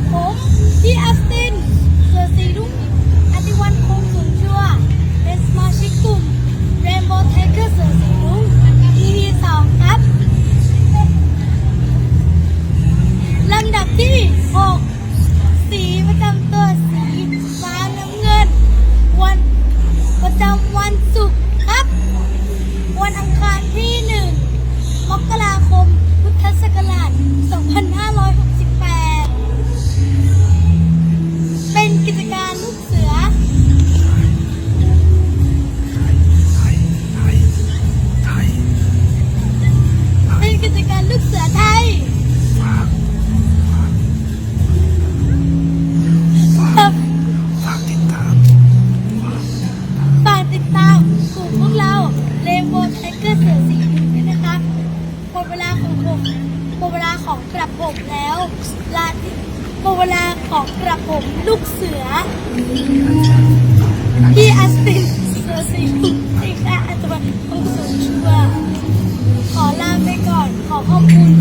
Lampung, di Astin เวลาของผมหมดเวลาของกระผมแล้วลาหมดเวลาของกระผมลูกเสือที่อัสตินเซอร์ซิงที่ข้อัตบันยะของสุนชัวขอลาไปก่อนขอขอบคุณ